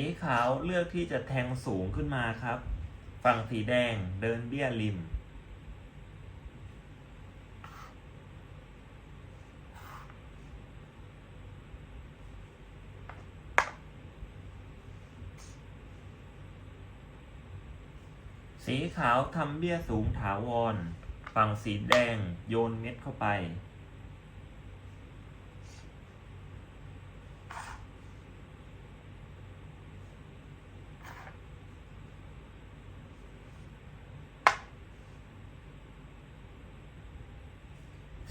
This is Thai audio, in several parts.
สีขาวเลือกที่จะแทงสูงขึ้นมาครับ ฝั่งสีแดงเดินเบี้ยริม สีขาวทำเบี้ยสูงถาวร ฝั่งสีแดงโยนเม็ดเข้าไป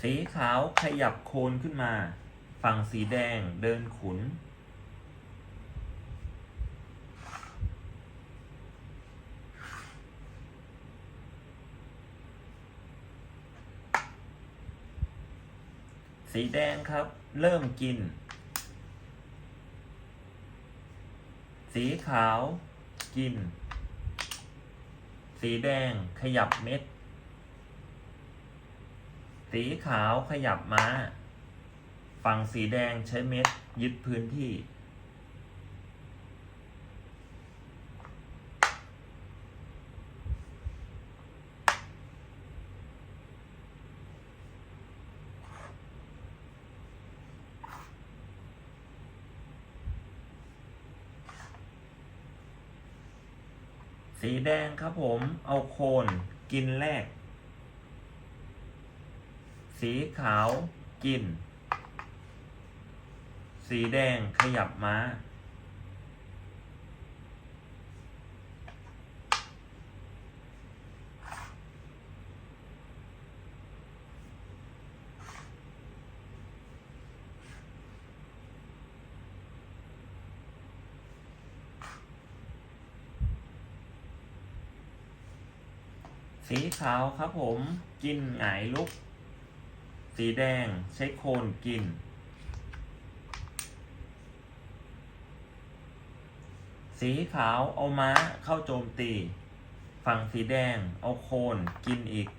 สีขาวขยับโคนขึ้นมา ฝั่งสีแดงเดินขุน สีแดงครับเริ่มกิน สีขาวกิน สีแดงขยับเม็ด สีขาวขยับม้าฝั่งสีแดงใช้เม็ดยึดพื้นที่ สีแดงครับผมเอาโคนกินแรก สีขาวกิน สีแดงขยับม้า สีขาวครับผม กินหงายลุก สีแดงใช้โคนกิน สีขาวเอาม้าเข้าโจมตี ฝั่งสีแดงเอาโคนกินอีก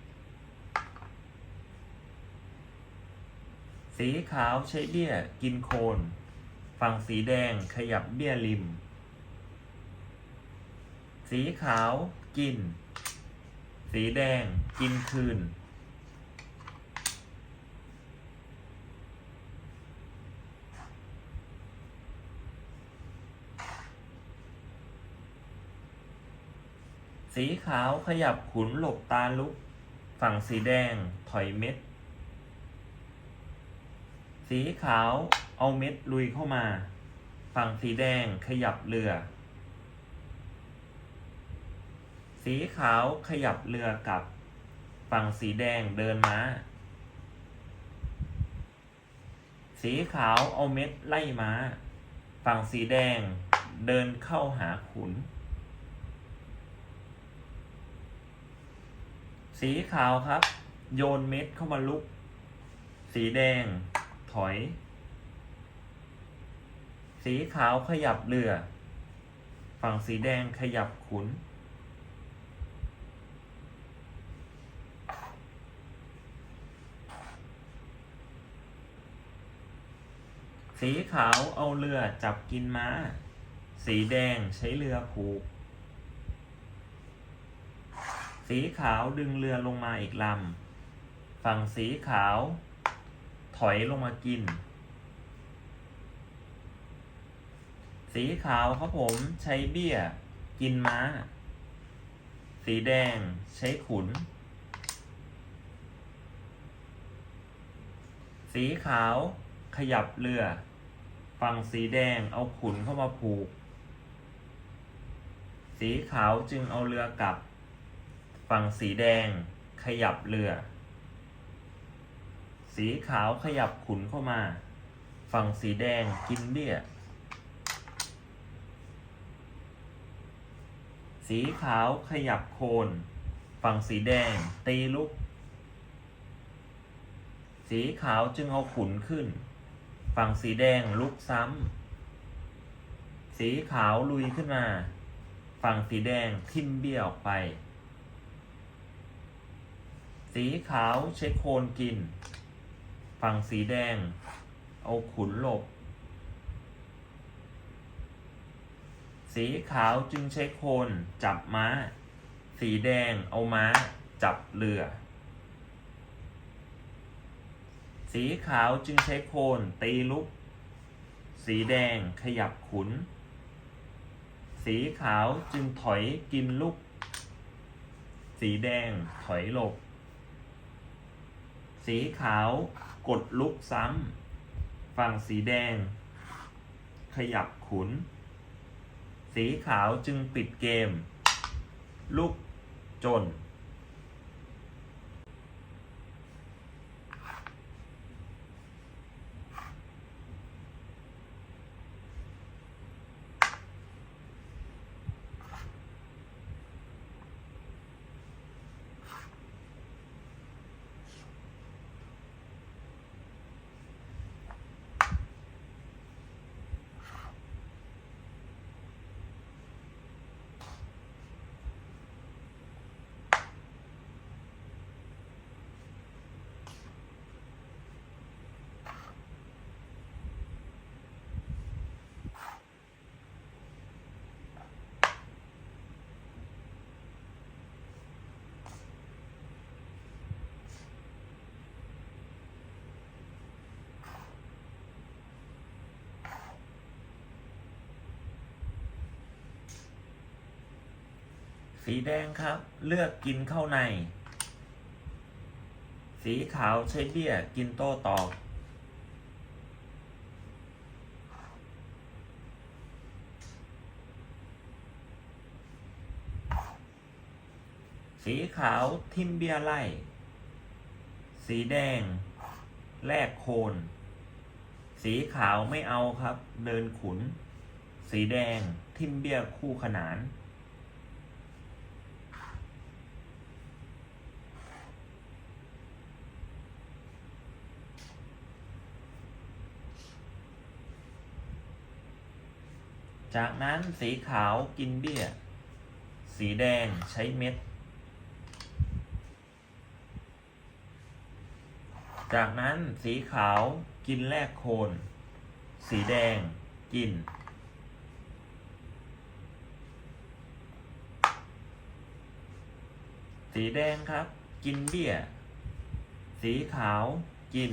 สีขาวใช้เบี้ยกินโคน ฝั่งสีแดงขยับเบี้ยริม สีขาวกิน สีแดงกินคืน สีขาวขยับขุนหลบตาลุก ฝั่งสีแดงถอยเม็ด สีขาวเอาเม็ดลุยเข้ามา ฝั่งสีแดงขยับเรือ สีขาวขยับเรือกลับ ฝั่งสีแดงเดินม้า สีขาวเอาเม็ดไล่ม้า ฝั่งสีแดงเดินเข้าหาขุน สีขาวครับ โยนเม็ดเข้ามาลุก สีแดง ถอย สีขาวขยับเรือ ฝั่งสีแดงขยับขุน สีขาวเอาเรือจับกินม้า สีแดงใช้เรือผูก สีขาวดึงเรือลงมาอีกลำ ฝั่งสีขาว ถอยลงมากิน สีขาวครับผมใช้เบี้ย กินม้า สีแดงใช้ขุน สีขาวขยับเรือ ฝั่งสีแดงเอาขุนเข้ามาผูก สีขาวจึงเอาเรือกลับ ฝั่งสีแดงขยับเรือ สีขาวขยับขุนเข้ามา ฝั่งสีแดงกินเบี้ย สีขาวขยับโคน ฝั่งสีแดงตีลุก สีขาวจึงเอาขุนขึ้น ฝั่งสีแดงลุกซ้ำ สีขาวลุยขึ้นมา ฝั่งสีแดงทิ่มเบี้ยออกไป สีขาวใช้โคนกิน ฝั่งสีแดง เอาขุนหลบ สีขาวจึงใช้โคนจับม้า สีแดงเอาม้าจับเรือ สีขาวจึงใช้โคนตีลุก สีแดงขยับขุน สีขาวจึงถอยกินลูกสีแดงถอยหลบ สีขาวกดลุกซ้ำ ฝั่งสีแดง ขยับขุน สีขาวจึงปิดเกม ลุกจน สีแดงครับ เลือกกินเข้าใน สีขาวใช้เบี้ยกินโต้ตอบสีขาวทิมเบี้ยไล่ สีแดง แลกโคน สีขาวไม่เอาครับ เดินขุน สีแดงทิมเบี้ยคู่ขนาน จากนั้นสีขาวกินเบี้ย สีแดงใช้เม็ด จากนั้นสีขาวกินแลกโคน สีแดงกิน สีแดงครับ กินเบี้ย สีขาวกิน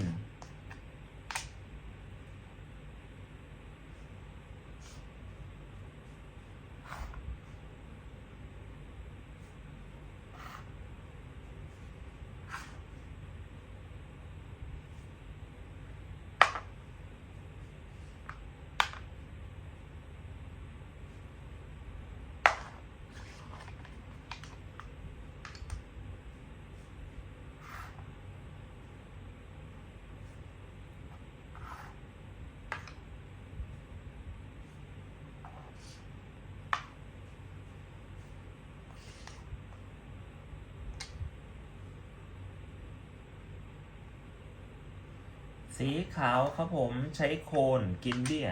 สีขาวครับผมใช้โคนกินเบี้ย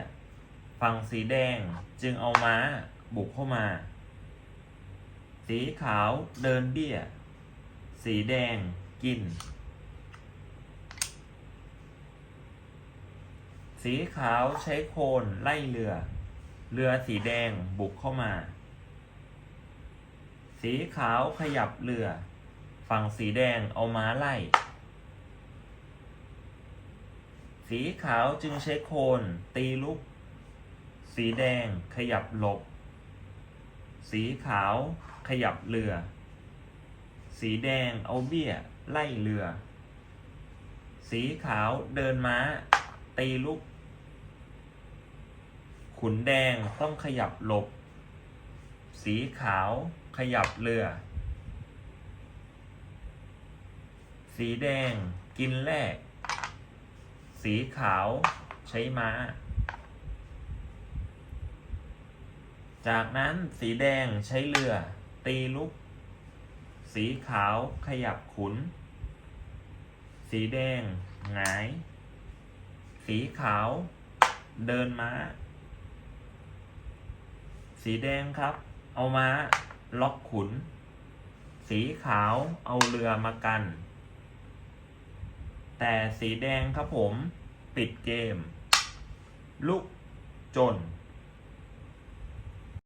ฝั่งสีแดงจึงเอาม้าบุกเข้ามา สีขาวเดินเบี้ย สีแดงกิน สีขาวใช้โคนไล่เรือ เรือสีแดงบุกเข้ามา สีขาวขยับเรือ ฝั่งสีแดงเอาม้าไล่ สีขาวจึงใช้โคน ตีลุก สีแดงขยับหลบ สีขาวขยับเรือ สีแดงเอาเบี้ยไล่เรือ สีขาวเดินม้า ตีลุก ขุนแดงต้องขยับหลบ สีขาวขยับเรือ สีแดงกินแลก สีขาวใช้ม้า จากนั้นสีแดงใช้เรือ ตีลุก สีขาวขยับขุน สีแดงหงาย สีขาว เดินม้า สีแดงครับ เอาม้า ล็อกขุน สีขาวเอาเรือมากัน แต่สีแดงครับผม ปิดเกม ลุกจน